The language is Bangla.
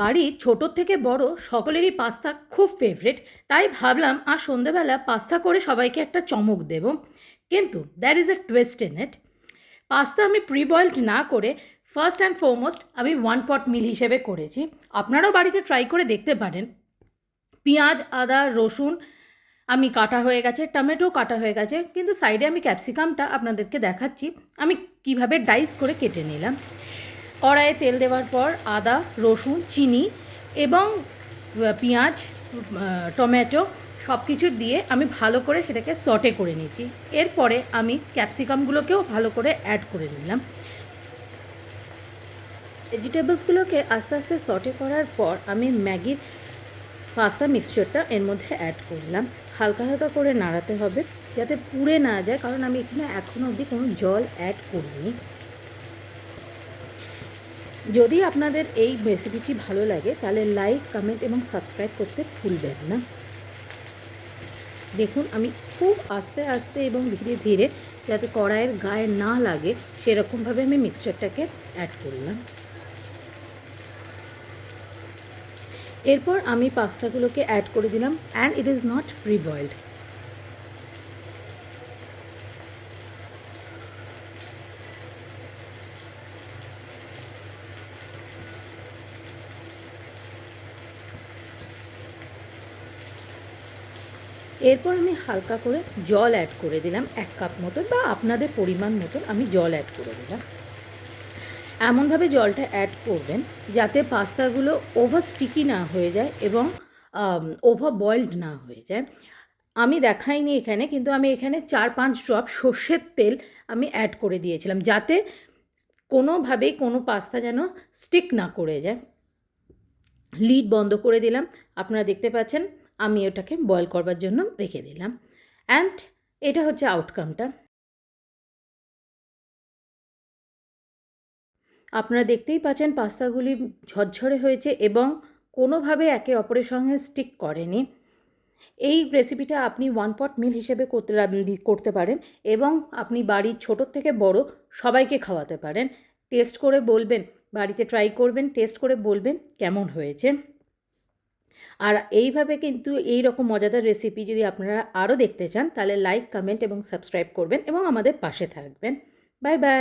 বাড়ির ছোটোর থেকে বড় সকলেরই পাস্তা খুব ফেভারেট তাই ভাবলাম আর সন্ধেবেলা পাস্তা করে সবাইকে একটা চমক দেব। কিন্তু there is a twist in it pasta আমি প্রি বয়েলড না করে ফার্স্ট অ্যান্ড ফোরমোস্ট আমি ওয়ান পট মিল হিসেবে করেছি। আপনারাও বাড়িতে ট্রাই করে দেখতে পারেন। পেঁয়াজ, আদা, রসুন আমি কাটা হয়ে গেছে, টমেটো কাটা হয়ে গেছে, কিন্তু সাইডে আমি ক্যাপসিকামটা আপনাদেরকে দেখাচ্ছি। আমি কীভাবে ডাইস করে কেটে নিলাম। কড়াইয়ে তেল দেওয়ার পর আদা, রসুন, চিনি এবং পেঁয়াজ টমেটো সব কিছু দিয়ে আমি ভালো করে সেটাকে সটে করে নিয়েছি। এরপরে আমি ক্যাপসিকামগুলোকেও ভালো করে অ্যাড করে নিলাম। ভেজিটেবলসগুলোকে আস্তে আস্তে সটে করার পর আমি ম্যাগির পাস্তা মিক্সচারটা এর মধ্যে অ্যাড করলাম। হালকা হালকা করে নাড়াতে হবে যাতে পুড়ে না যায়, কারণ আমি এখানে এখনও অবধি কোনো জল অ্যাড করিনি। যদি আপনাদের এই রেসিপিটি ভালো লাগে, তাহলে লাইক কমেন্ট এবং সাবস্ক্রাইব করতে ভুলবেন না। দেখুন, আমি খুব আস্তে আস্তে এবং ধীরে ধীরে যাতে কড়াইয়ের গায়ে না লাগে, সেরকমভাবে আমি মিক্সচারটাকে অ্যাড করলাম। এরপর আমি পাস্তাগুলোকে অ্যাড করে দিলাম and it is not pre এরপর আমি হালকা করে জল অ্যাড করে দিলাম, এক কাপ মতন বা আপনাদের পরিমাণ মতন আমি জল অ্যাড করে দিলাম। এমনভাবে জলটা অ্যাড করবেন যাতে পাস্তাগুলো ওভার স্টিকি না হয়ে যায় এবং ওভার বয়েলড না হয়ে যায়। আমি দেখাইনি এখানে, কিন্তু আমি এখানে চার পাঁচ ড্রপ সর্ষের তেল আমি অ্যাড করে দিয়েছিলাম যাতে কোনোভাবেই কোনো পাস্তা যেন স্টিক না করে যায়। লিড বন্ধ করে দিলাম। আপনারা দেখতে পাচ্ছেন আমি ওটাকে বয়েল করবার জন্য রেখে দিলাম। অ্যান্ড এটা হচ্ছে আউটকামটা আপনারা দেখতেই পাচ্ছেন পাস্তাগুলি ঝরঝরে হয়েছে এবং কোনোভাবে একে অপরের সঙ্গে স্টিক করেনি। এই রেসিপিটা আপনি ওয়ান পট মিল হিসেবে করতে করতে পারেন এবং আপনি বাড়ির ছোটোর থেকে বড় সবাইকে খাওয়াতে পারেন। টেস্ট করে বলবেন, বাড়িতে ট্রাই করবেন টেস্ট করে বলবেন কেমন হয়েছে। আর এইভাবে কিন্তু এই রকম মজাদার রেসিপি যদি আপনারা আরও দেখতে চান, তাহলে লাইক কমেন্ট এবং সাবস্ক্রাইব করবেন এবং আমাদের পাশে থাকবেন। Bye bye